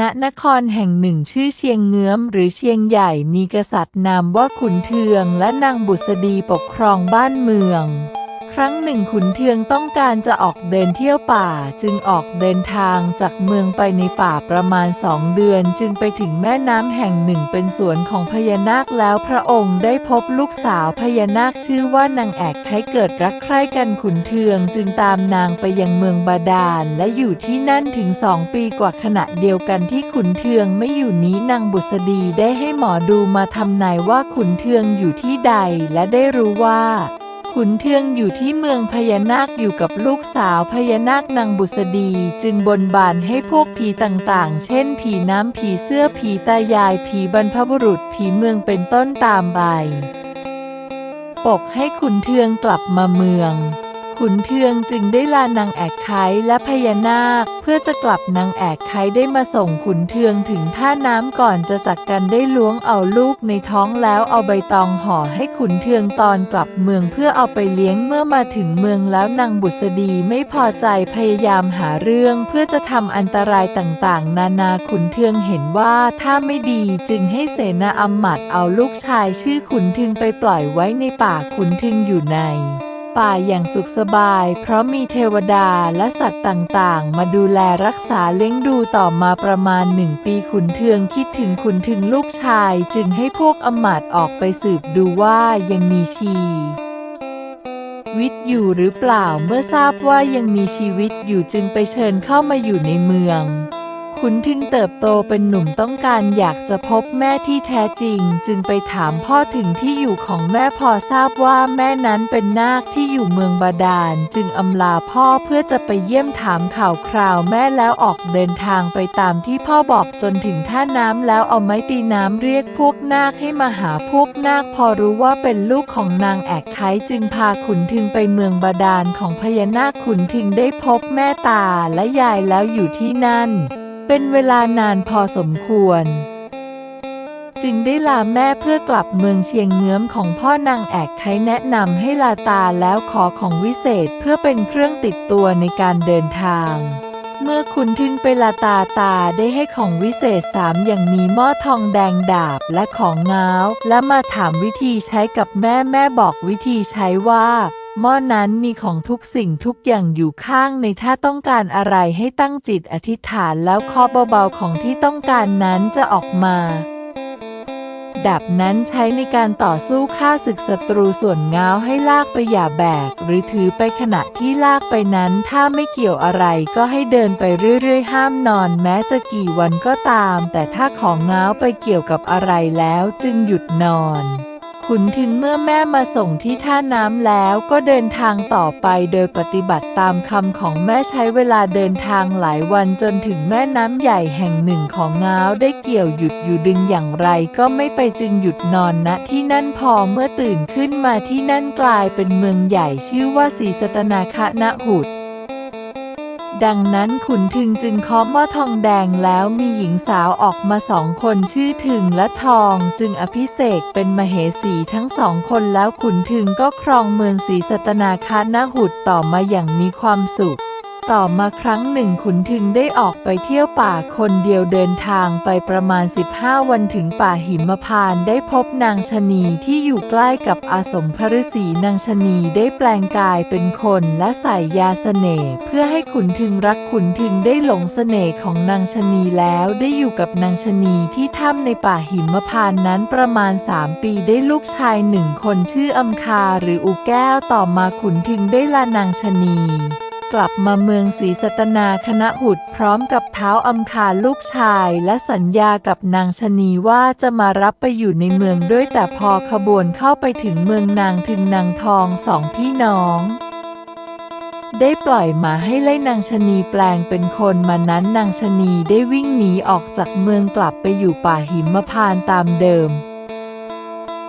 ณนครแห่งหนึ่งชื่อเชียงเงื้อมหรือเชียงใหญ่มีกษัตริย์นามว่าขุนเทืองและนางบุษดีปกครองบ้านเมือง รั้งหนึ่งขุนเทืองต้องการจะออกเดินเที่ยวป่าจึงออกเดินทางจากเมืองไปในป่าประมาณสองเดือน จึงไปถึงแม่น้ำแห่งหนึ่งเป็นสวนของพญานาคแล้วพระองค์ได้พบลูกสาวพญานาคชื่อว่านางแอกใครเกิดรักใคร่กันขุนเทืองจึงตามนางไปยังเมืองบาดาลและอยู่ที่นั่นถึงสองปีกว่าขณะเดียวกันที่ขุนเทืองไม่อยู่นี้นางบุษดีได้ให้หมอดูมาทำนายว่าขุนเทืองอยู่ที่ใดและได้รู้ว่า ขุนเทืองอยู่ที่เมืองพญานาคอยู่กับลูกสาวพญานาคนางบุษดี จึงบนบานให้พวกผีต่างๆ เช่น ผีน้ำผีเสื้อผีตายาย ผีบรรพบุรุษ ผีเมืองเป็นต้นตามใบ ปกให้ขุนเทืองกลับมาเมือง ขุนเทืองจึงได้ลานางแอกไคและพญานาค เพื่อจะกลับนางแอกไคได้มาส่งขุนเทืองถึงท่าน้ำก่อนจะจักกันได้ล้วงเอาลูกในท้องแล้วเอาใบตองห่อให้ขุนเทืองตอนกลับเมืองเพื่อเอาไปเลี้ยงเมื่อมาถึงเมืองแล้วนางบุษดีไม่พอใจพยายามหาเรื่องเพื่อจะทำอันตรายต่างๆ นานาขุนเทืองเห็นว่าถ้าไม่ดีจึงให้เสนาอำมาตย์เอาลูกชายชื่อขุนเทึงไปปล่อยไว้ในป่าขุนเทึงอยู่ใน ป่าอย่างสุขสบาย เพราะมีเทวดาและสัตว์ต่างๆ มาดูแลรักษาเลี้ยงดูต่อมาประมาณหนึ่งปีขุนเทืองคิดถึงขุนทึงลูกชาย จึงให้พวกอมาตออกไปสืบดูว่ายังมีชีวิตอยู่หรือเปล่าเมื่อทราบว่ายังมีชีวิตอยู่จึงไปเชิญเข้ามาอยู่ในเมือง ขุนทึงเติบโตเป็นหนุ่มต้องการอยากจะพบแม่ที่แท้จริง จึงไปถามพ่อถึงที่อยู่ของแม่พอทราบว่าแม่นั้นเป็นนาคที่อยู่เมืองบาดาล จึงอำลาพ่อเพื่อจะไปเยี่ยมถามข่าวคราวแม่แล้วออกเดินทางไปตามที่พ่อบอกจนถึงท่าน้ำแล้วเอาไม้ตีน้ำเรียกพวกนาคให้มาหาพวกนาคพอรู้ว่าเป็นลูกของนางแอกไคจึงพาขุนทึงไปเมืองบาดาลของพญานาคขุนทึงได้พบแม่ตาและยายแล้วอยู่ที่นั่น เป็นเวลานานพอสมควร จึงได้ลาแม่เพื่อกลับเมืองเชียงเงื้อมของพ่อนางแอกไคแนะนำให้ลาตาแล้วขอของวิเศษเพื่อเป็นเครื่องติดตัวในการเดินทางเมื่อคุณทึงไปลาตาตาได้ให้ของวิเศษสามอย่างมีหม้อทองแดงดาบและของง้าว และมาถามวิธีใช้กับแม่แม่บอกวิธีใช้ว่า หม้อนั้นมีของทุกสิ่งทุกอย่างอยู่ข้างในถ้าต้องการอะไรให้ตั้งจิตอธิษฐานแล้วเคาะเบาๆของที่ต้องการนั้นจะออกมาดาบนั้นใช้ในการต่อสู้ฆ่าศึกศัตรูส่วนเงาให้ลากไปอย่าแบก หรือถือไปขณะที่ลากไปนั้น ถ้าไม่เกี่ยวอะไรก็ให้เดินไปเรื่อยๆ ห้ามนอนแม้จะกี่วันก็ตาม แต่ถ้าของเงาไปเกี่ยวกับอะไรแล้วจึงหยุดนอน ขุนทึงเมื่อแม่มาส่งที่ท่าน้ำแล้วก็เดินทางต่อไปโดยปฏิบัติตามคำของแม่ใช้เวลาเดินทางหลายวันจนถึงแม่น้ำใหญ่แห่งหนึ่งของง้าวได้เกี่ยวหยุดอยู่ดึงอย่างไรก็ไม่ไปจึงหยุดนอนณที่นั่นพอเมื่อตื่นขึ้นมาที่นั่นกลายเป็นเมืองใหญ่ชื่อว่าศรีสตนาคะณหุด ดังนั้นขุนทึงจึงเคาะหม้อทองแดงแล้วมีหญิงสาวออกมาสองคนชื่อถึงและทองจึงอภิเษกเป็นมเหสีทั้งสองคนแล้วขุนทึงก็ครองเมืองศรีสตนาคานาหุดต่อมาอย่างมีความสุข ต่อมาครั้งหนึ่งขุนทึงได้ออกไปเที่ยวป่าคนเดียวเดินทางไปประมาณ 15 วันถึงป่าหิมพานต์ได้พบนางชะนีที่อยู่ใกล้กับอาสมพฤษีนางชะนีได้แปลงกายเป็นคนและใส่ยาเสน่ห์เพื่อให้ขุนทึงรักขุนทึงได้หลงเสน่ห์ของนางชะนีแล้วได้อยู่กับนางชะนีที่ถ้ำในป่าหิมพานต์นั้นประมาณ 3 ปีได้ลูกชายหนึ่งคนชื่ออำคาหรืออุแก้วต่อมาขุนทึงได้ลานางชะนี กลับมาเมืองศรีสตนาคณะหุดพร้อมกับเท้าอำคาลูกชายและสัญญากับนางชะนีว่าจะมารับไปอยู่ในเมืองด้วยแต่พอขบวนเข้าไปถึงเมืองนางถึงนางทองสองพี่น้องได้ปล่อยหมาให้ไล่นางชะนีแปลงเป็นคนมานั้นนางชะนีได้วิ่งหนีออกจากเมืองกลับไปอยู่ป่าหิมพานตามเดิม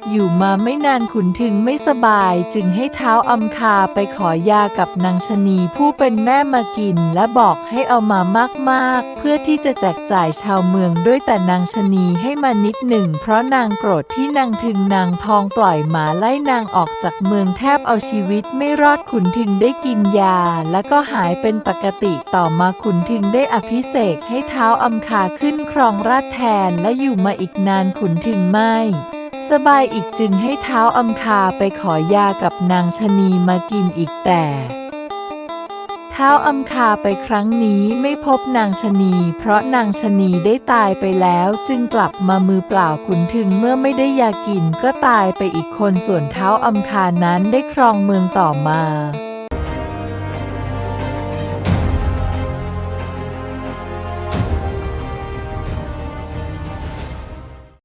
อยู่มาไม่นานขุนทึงไม่สบายจึงให้เท้าอำคาไปขอยากับนางชะนีผู้เป็นแม่มากิน และบอกให้เอามามากๆ เพื่อที่จะแจกจ่ายชาวเมืองด้วยแต่นางชะนีให้มานิดหนึ่ง เพราะนางโกรธที่นางทึงนางทองปล่อยหมาไล่นางออกจากเมืองแทบเอาชีวิตไม่รอดขุนทึงได้กินยา และก็หายเป็นปกติต่อมาขุนทึงได้อภิเษกให้เท้าอำคาขึ้นครองราชแทนและอยู่มาอีกนานขุนทึงไม่ สบายอีกจึงให้เท้าอำคาไปขอยากับนางชะนีมากินอีกแต่เท้าอำคาไปครั้งนี้ไม่พบนางชะนี เพราะนางชะนีได้ตายไปแล้วจึงกลับมามือเปล่าขุนถึงเมื่อไม่ได้ยากินก็ตายไปอีกคนส่วนเท้าอำคานั้นได้ครองเมืองต่อมา